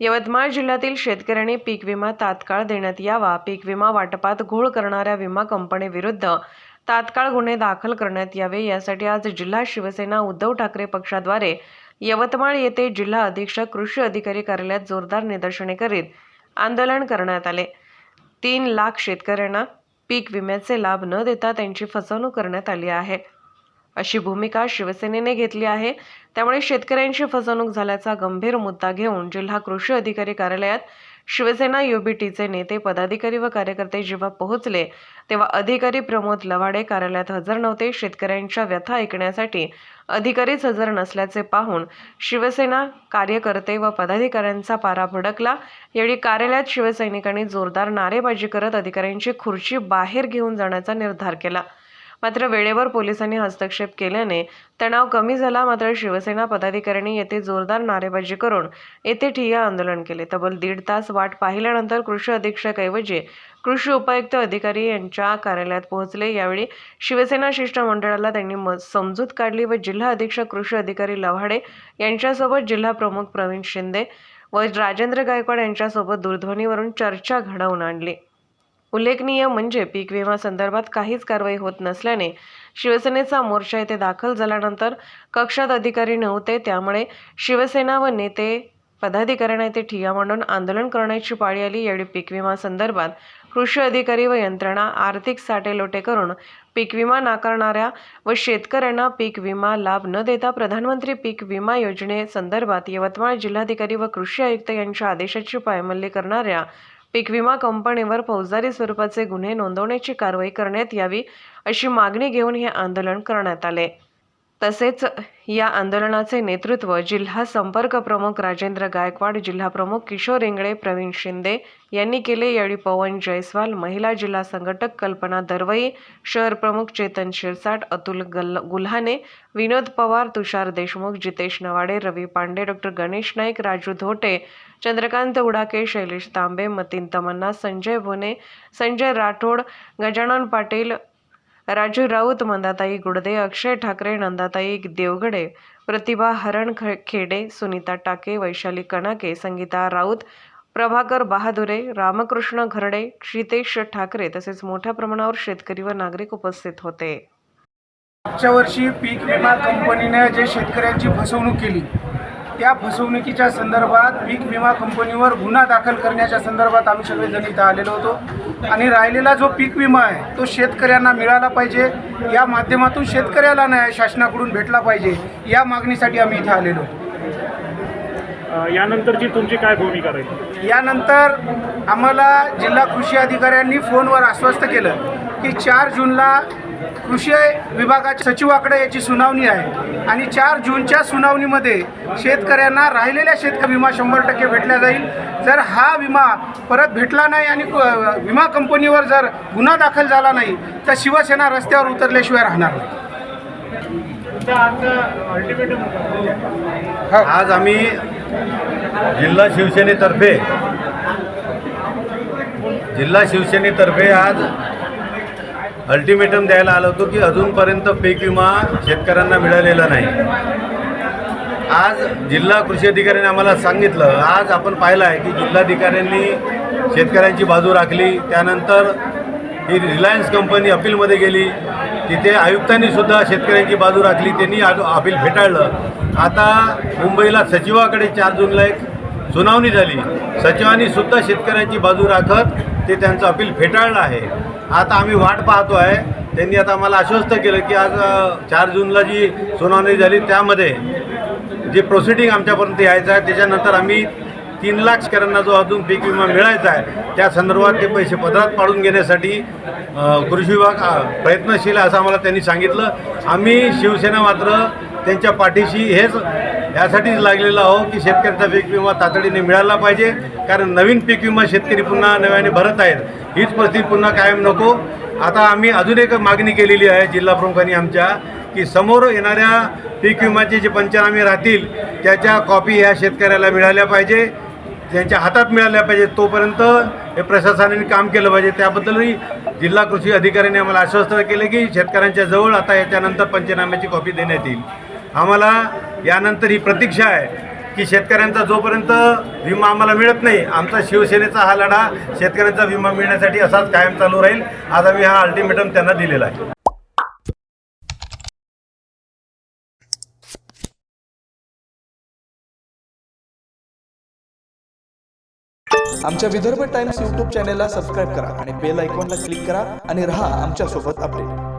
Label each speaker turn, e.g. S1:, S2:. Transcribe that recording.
S1: यवतमाळ जिल्ह्यातील शेतकऱ्यांनी पीक विमा तात्काळ देण्यात यावा. पीक विमा वाटपात घोळ करणाऱ्या विमा कंपनीविरुद्ध तात्काळ गुन्हे दाखल करण्यात यावे. यासाठी आज जिल्हा शिवसेना उद्धव ठाकरे पक्षाद्वारे यवतमाळ येथे जिल्हा अधीक्षक कृषी अधिकारी कार्यालयात जोरदार निदर्शने करीत आंदोलन करण्यात आले. तीन लाख शेतकऱ्यांना पीक विम्याचे लाभ न देता त्यांची फसवणूक करण्यात आली आहे. अशी भूमिका शिवसेनेने घेतली आहे. त्यामुळे शेतकऱ्यांची फसवणूक झाल्याचा गंभीर मुद्दा घेऊन जिल्हा कृषी अधिकारी कार्यालयात शिवसेना युबीटीचे नेते पदाधिकारी व कार्यकर्ते जेव्हा पोहोचले तेव्हा अधिकारी प्रमोद लवाडे कार्यालयात हजर नव्हते. शेतकऱ्यांच्या व्यथा ऐकण्यासाठी अधिकारीच हजर नसल्याचे पाहून शिवसेना कार्यकर्ते व पदाधिकाऱ्यांचा पारा भडकला. यावेळी कार्यालयात शिवसैनिकांनी जोरदार नारेबाजी करत अधिकाऱ्यांची खुर्ची बाहेर घेऊन जाण्याचा निर्धार केला. मात्र वेळेवर पोलिसांनी हस्तक्षेप केल्याने तणाव कमी झाला. मात्र शिवसेना पदाधिकाऱ्यांनी येथे जोरदार नारेबाजी करून येथे ठिय्या आंदोलन केले. तब्बल दीड तास वाट पाहिल्यानंतर कृषी अधीक्षक ऐवजी कृषी उपायुक्त अधिकारी यांच्या कार्यालयात पोहोचले. यावेळी शिवसेना शिष्टमंडळाला त्यांनी म- समजूत काढली व जिल्हा अधीक्षक कृषी अधिकारी लव्हाडे यांच्यासोबत जिल्हा प्रमुख प्रवीण शिंदे व राजेंद्र गायकवाड यांच्यासोबत दूरध्वनीवरून चर्चा घडवून आणली. उल्लेखनीय म्हणजे पीक विमा संदर्भात काहीच कारवाई होत नसल्याने शिवसेनेचा मोर्चा येथे दाखल झाल्यानंतर कक्षात अधिकारी नव्हते त्यामुळे शिवसेना व नेते पदाधिकाऱ्यांना येथे ठिया मांडून आंदोलन करण्याची पाळी आली. यावेळी पीक विमा संदर्भात कृषी अधिकारी व यंत्रणा आर्थिक साटेलोटे करून पीक विमा नाकारणाऱ्या व शेतकऱ्यांना पीक विमा लाभ न देता प्रधानमंत्री पीक विमा योजनेसंदर्भात यवतमाळ जिल्हाधिकारी व कृषी आयुक्त यांच्या आदेशाची पायमल्ली करणाऱ्या पीक विमा कंपनीवर फौजदारी स्वरूपाचे गुन्हे नोंदवण्याची कारवाई करण्यात यावी अशी मागणी घेऊन हे आंदोलन करण्यात आले. तसेच या आंदोलनाचे नेतृत्व जिल्हा संपर्क प्रमुख राजेंद्र गायकवाड जिल्हा प्रमुख किशोर इंगळे प्रवीण शिंदे यांनी केले. यावेळी पवन जयस्वाल महिला जिल्हा संघटक कल्पना दरवई शहर प्रमुख चेतन शिरसाट अतुल गल गुल्हाने विनोद पवार तुषार देशमुख जितेश नवाडे रवी पांडे डॉक्टर गणेश नाईक राजू धोटे चंद्रकांत उडाके शैलेश तांबे मतीन तमन्ना संजय भोने संजय राठोड गजानन पाटील राजू राऊत मंदाताई गुडदे अक्षय ठाकरे नंदाताई देवगडे प्रतिभा हरण ख- खेडे सुनीता टाके वैशाली कणाके संगीता राऊत प्रभाकर बहादुरे रामकृष्ण घरडे क्षितेश ठाकरे तसेच मोठ्या प्रमाणावर शेतकरी व नागरिक उपस्थित होते.
S2: मागच्या वर्षी पीक विमा कंपनीने जे शेतकऱ्यांची फसवणूक केली त्या फसवणुकीच्या संदर्भात पीक विमा कंपनीवर गुन्हा दाखल करण्याच्या संदर्भात आम्ही सगळेजण इथं आलेलो होतो. आणि राहिलेला जो पीक विमा आहे तो शेतकऱ्यांना मिळाला पाहिजे. या माध्यमातून शेतकऱ्याला न्याय शासनाकडून भेटला पाहिजे या मागणीसाठी आम्ही इथं आलेलो.
S3: यानंतरची तुमची काय भूमिका राहील?
S2: यानंतर आम्हाला जिल्हा कृषी अधिकाऱ्यांनी फोनवर आश्वस्त केलं की चार जूनला कृषी विभागाच्या सचिवाकडे याची सुनावणी आहे. आणि चार जूनच्या सुनावणीमध्ये शेतकऱ्यांना राहिलेल्या शेतकरी विमा शंभर टक्के भेटला जाईल. जर हा विमा परत भेटला नाही आणि विमा कंपनीवर जर गुन्हा दाखल झाला नाही तर शिवसेना रस्त्यावर उतरल्याशिवाय राहणार नाही.
S3: अल्टिमेटम
S4: आज आम्ही जिल्हा शिवसेनेतर्फे जिल्हा शिवसेनेतर्फे आज अल्टिमेटम द्यायला आलो होतो की अजूनपर्यंत पीक विमा शेतकऱ्यांना मिळालेला नाही. आज जिल्हा कृषी अधिकाऱ्यांनी आम्हाला सांगितलं आज आपण पाहिलं आहे की जिल्हाधिकाऱ्यांनी शेतकऱ्यांची बाजू राखली त्यानंतर ही रिलायन्स कंपनी अपीलमध्ये गेली तिथे आयुक्तांनीसुद्धा शेतकऱ्यांची बाजू राखली त्यांनी अपील फेटाळलं. आता मुंबईला सचिवाकडे चार जूनला एक सुनावणी झाली. सचिवांनी सुद्धा शेतकऱ्यांची बाजू राखत ते त्यांचं अपील फेटाळलं आहे. आता आम्ही वाट पाहतो आहे त्यांनी आता आम्हाला आश्वस्त केलं की आज चार जूनला जी सुनावणी झाली त्यामध्ये जे प्रोसिडिंग आमच्यापर्यंत यायचं आहे त्याच्यानंतर आम्ही तीन लाख शेतकऱ्यांना जो अजून पीक विमा मिळायचा आहे त्या संदर्भात ते पैसे पदरात पाडून घेण्यासाठी कृषी विभाग प्रयत्नशील आहे असं आम्हाला त्यांनी सांगितलं. आम्ही शिवसेना मात्र त्यांच्या पाठीशी हेच यासाठीच लागलेलो आहो की शेतकऱ्यांचा पीक विमा तातडीने मिळाला पाहिजे. कारण नवीन पीक विमा शेतकरी पुन्हा नव्याने भरत आहेत. हीच परिस्थिती पुन्हा कायम नको. आता आम्ही अजून एक मागणी केलेली आहे जिल्हा प्रमुखांनी आमच्या की समोर येणाऱ्या पीक विम्याचे जे पंचनामे राहतील त्याच्या कॉपी ह्या शेतकऱ्याला मिळाल्या पाहिजे. त्यांच्या हातात मिळाल्या पाहिजे. तोपर्यंत हे प्रशासनाने काम केलं पाहिजे. त्याबद्दलही जिल्हा कृषी अधिकाऱ्यांनी आम्हाला आश्वस्त केले की शेतकऱ्यांच्या जवळ आता याच्यानंतर पंचनाम्याची कॉपी देण्यात येईल. आम्हाला यानंतर ही प्रतीक्षा आहे की शेतकऱ्यांचा जोपर्यंत विमा आम्हाला मिळत नाही आमचा शिवसेनेचा हा लढा शेतकऱ्यांचा विमा मिळण्यासाठी असाच कायम चालू राहील. आज आम्ही हा अल्टिमेटम त्यांना दिलेला आहे.
S5: आमच्या विदर्भ टाइम्स यूट्यूब चॅनेलला सबस्क्राईब करा आणि बेल आयकॉनला क्लिक करा आणि रहा आमच्यासोबत अपडेट